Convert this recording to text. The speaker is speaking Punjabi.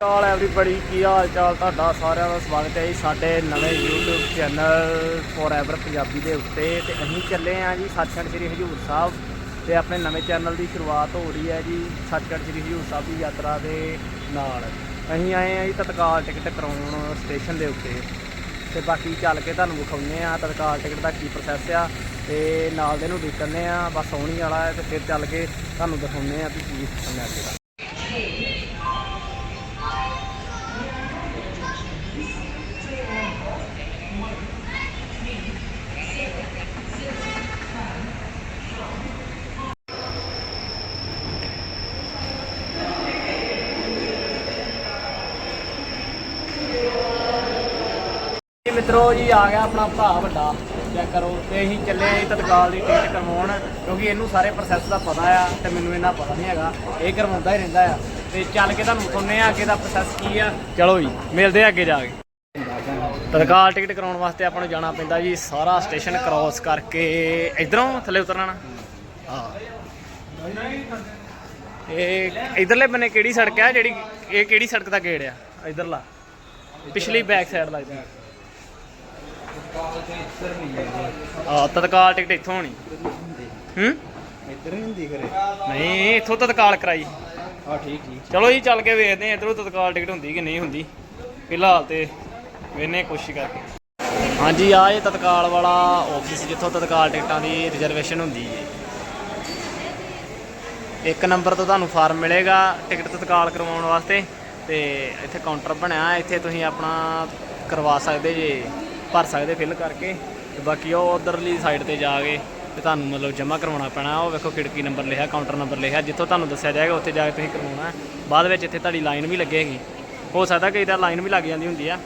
ਹਾਲ ਐਵਰੀਬਡੀ ਕੀ ਹਾਲ ਚਾਲ ਤੁਹਾਡਾ ਸਾਰਿਆਂ ਦਾ ਸਵਾਗਤ ਹੈ ਜੀ ਸਾਡੇ ਨਵੇਂ YouTube ਚੈਨਲ ਫੋਰਐਵਰ ਪੰਜਾਬੀ ਦੇ ਉੱਤੇ। ਤੇ ਅਸੀਂ ਚੱਲੇ ਆਂ ਜੀ ਸੱਚਖੰਡ ਸ੍ਰੀ ਹਜੂਰ ਸਾਹਿਬ ਤੇ ਆਪਣੇ ਨਵੇਂ ਚੈਨਲ ਦੀ ਸ਼ੁਰੂਆਤ ਹੋ ਰਹੀ ਹੈ ਜੀ ਸੱਚਖੰਡ ਸ੍ਰੀ ਹਜੂਰ ਸਾਹਿਬ ਦੀ ਯਾਤਰਾ ਦੇ ਨਾਲ। ਅਸੀਂ ਆਏ ਆਂ ਜੀ ਤਤਕਾਲ ਟਿਕਟ ਕਰਾਉਣ ਸਟੇਸ਼ਨ ਦੇ ਉੱਤੇ। ਤੇ ਬਾਕੀ ਚੱਲ ਕੇ ਤੁਹਾਨੂੰ ਵਿਖਾਉਂਦੇ ਆ ਤਤਕਾਲ ਟਿਕਟ ਦਾ ਕੀ ਪ੍ਰੋਸੈਸ ਆ। ਤੇ ਨਾਲ ਦੇ ਨੂੰ ਡਿੱਕਣੇ ਆ ਬਸ ਆਉਣੀ ਵਾਲਾ ਹੈ ਤੇ ਫਿਰ ਚੱਲ ਕੇ ਤੁਹਾਨੂੰ ਦਿਖਾਉਂਦੇ ਆ ਵੀ ਕੀ ਸਿਸਟਮ ਹੈ। ਅੱਗੇ ਦਾ ਮਿੱਤਰੋ ਜੀ, ਆ ਗਿਆ ਆਪਣਾ ਭਰਾ ਵੱਡਾ। ਚੈੱਕ ਕਰੋ, ਤੇ ਅਸੀਂ ਚੱਲੇ ਆਂ ਜੀ ਤਤਕਾਲ ਦੀ ਟਿਕਟ ਕਰਵਾਉਣ, ਕਿਉਂਕਿ ਇਹਨੂੰ ਸਾਰੇ ਪ੍ਰੋਸੈਸ ਦਾ ਪਤਾ ਆ ਤੇ ਮੈਨੂੰ ਇਹਨਾਂ ਪਤਾ ਨਹੀਂ ਹੈਗਾ। ਇਹ ਕਰਵਾਉਂਦਾ ਹੀ ਰਹਿੰਦਾ ਆ। ਤੇ ਚੱਲ ਕੇ ਤੁਹਾਨੂੰ ਵਿਖਾਉਂਦੇ ਆ ਅੱਗੇ ਦਾ ਪ੍ਰੋਸੈਸ ਕੀ ਆ। ਚਲੋ ਜੀ, ਮਿਲਦੇ ਆ ਅੱਗੇ ਜਾ ਕੇ। ਤਤਕਾਲ ਟਿਕਟ ਕਰਾਉਣ ਵਾਸਤੇ ਆਪਾਂ ਨੂੰ ਜਾਣਾ ਪੈਂਦਾ ਜੀ ਸਾਰਾ ਸਟੇਸ਼ਨ ਕ੍ਰਾਸ ਕਰਕੇ। ਇਧਰੋਂ ਥੱਲੇ ਉਤਰਨਾ ਨਾ? ਹਾਂ। ਇਹ ਇਧਰਲੇ ਬੰਨੇ ਕਿਹੜੀ ਸੜਕ ਆ ਜਿਹੜੀ, ਇਹ ਕਿਹੜੀ ਸੜਕ ਦਾ ਗੇੜ ਆ? ਇਧਰਲਾ। ਪਿਛਲੀ ਬੈਕ ਸਾਈਡ ਲੱਗਦੀ। ਆ ਤਤਕਾਲ ਟਿਕਟ ਇੱਥੋਂ ਹੋਣੀ। ਹੂੰ? ਇੱਧਰ ਨਹੀਂ ਹੁੰਦੀ ਖਰੇ ਨਹੀਂ ਇੱਥੋਂ ਤਤਕਾਲ ਕਰਾਈ। ਆ ਠੀਕ ਠੀਕ। ਚਲੋ ਜੀ ਚੱਲ ਕੇ ਵੇਖਦੇ ਆ ਇਧਰੋਂ ਤਤਕਾਲ ਟਿਕਟ ਹੁੰਦੀ ਕਿ ਨਹੀਂ ਹੁੰਦੀ। ਫਿਲਹਾਲ ਤੇ ਵੇਨੇ ਕੋਸ਼ਿਸ਼ ਕਰਕੇ। ਹਾਂਜੀ ਆ ਇਹ ਤਤਕਾਲ ਵਾਲਾ ਆਫਿਸ ਜਿੱਥੋਂ ਤਤਕਾਲ ਟਿਕਟਾਂ ਦੀ ਰਿਜ਼ਰਵੇਸ਼ਨ ਹੁੰਦੀ ਹੈ। ਇੱਕ ਨੰਬਰ ਤੋਂ ਤੁਹਾਨੂੰ ਫਾਰਮ ਮਿਲੇਗਾ ਟਿਕਟ ਤਤਕਾਲ ਕਰਵਾਉਣ ਵਾਸਤੇ ਤੇ ਇੱਥੇ ਕਾਊਂਟਰ ਬਣਿਆ। ਇੱਥੇ ਤੁਸੀਂ ਆਪਣਾ ਕਰਵਾ ਸਕਦੇ ਜੇ। ਭਰ ਸਕਦੇ ਫਿਲ ਕਰਕੇ ਤੇ ਬਾਕੀ ਉਹ ਉਧਰਲੀ ਸਾਈਡ ਤੇ ਜਾ ਕੇ ਤੇ ਤੁਹਾਨੂੰ ਮਤਲਬ ਜਮ੍ਹਾਂ ਕਰਵਾਉਣਾ ਪੈਣਾ। ਉਹ ਵੇਖੋ ਖਿੜਕੀ ਨੰਬਰ ਲਿਖਿਆ ਕਾਊਂਟਰ ਨੰਬਰ ਲਿਖਿਆ, ਜਿੱਥੋਂ ਤੁਹਾਨੂੰ ਦੱਸਿਆ ਜਾਏਗਾ, ਉੱਥੇ ਜਾ ਕੇ ਤੁਸੀਂ ਕਰਵਾਉਣਾ। ਬਾਅਦ ਵਿੱਚ ਇੱਥੇ ਤੁਹਾਡੀ ਲਾਈਨ ਵੀ ਲੱਗੇਗੀ। ਹੋ ਸਕਦਾ ਕਈ ਤਾਂ ਲਾਈਨ ਵੀ ਲੱਗ ਜਾਂਦੀ ਹੁੰਦੀ ਆ।